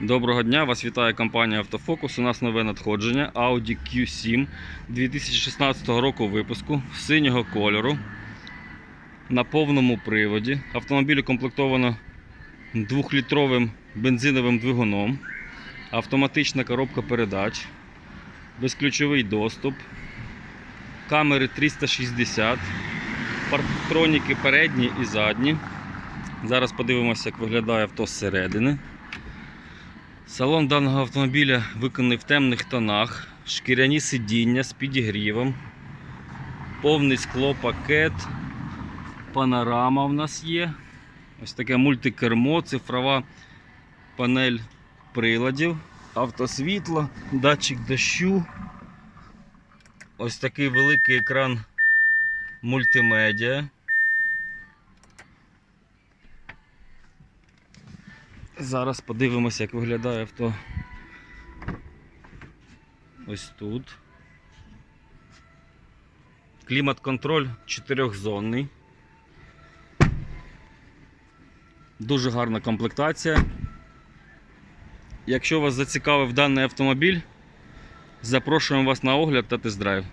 Доброго дня, вас вітає компанія Автофокус. У нас нове надходження Audi Q7 2016 року випуску синього кольору на повному приводі. Автомобіль укомплектовано 2-літровим бензиновим двигуном, автоматична коробка передач, безключовий доступ, камери 360, парктроніки передні і задні. Зараз подивимося, як виглядає авто зсередини. Салон даного автомобіля виконаний в темних тонах, шкіряні сидіння з підігрівом, повний склопакет, панорама в нас є. Ось таке мультикермо, цифрова панель приладів, автосвітло, датчик дощу. Ось такий великий екран мультимедіа. Зараз подивимося, як виглядає авто. Ось тут. Клімат-контроль чотирьохзонний. Дуже гарна комплектація. Якщо вас зацікавив даний автомобіль, запрошуємо вас на огляд та тест-драйв.